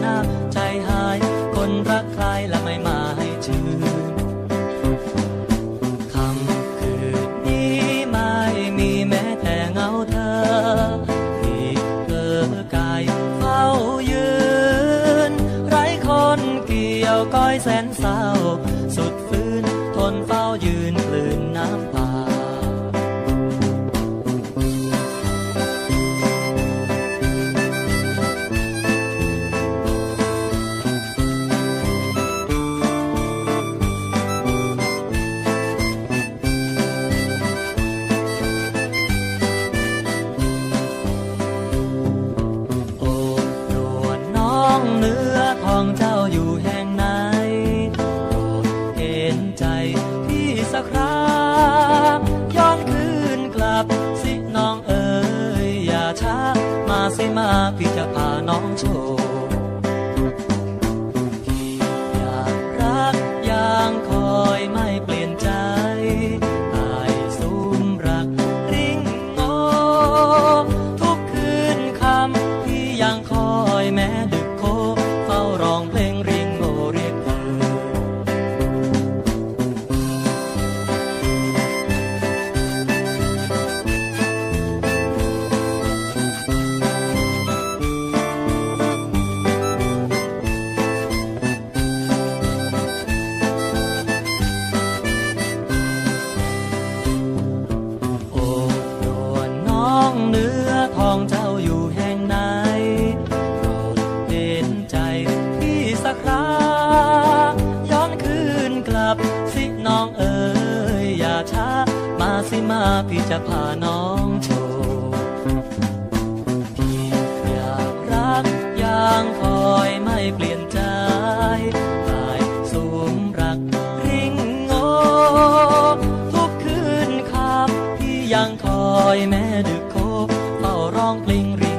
หนาใจหาย คนรักใครและไม่มาให้ชื่นคำคืนนี้ไม่มีแม้แต่เงาเธอ มีเธอกายเฝ้ายืน ไร้คนเกี่ยวก้อยแสนเศร้า สุดฟื้นทนเฝ้ายืนกลืน คราย้อนคืนกลับสิน้องเอ๋ยอย่าช้ามาสิมาพี่จะพาน้องโชว์ ทองเจ้าอยู่แห่งไหนโปรดเห็นใจพี่สักคราย้อนคืนกลับสิน้องเอ๋ยอย่าช้า มาสิมาพี่จะพาน้องโชว์พี่อยากรักยังคอยไม่เปลี่ยนใจตายสูมรักริงโงทุกคืนครับพี่ยังคอยแม่ดึก ร้องเพลง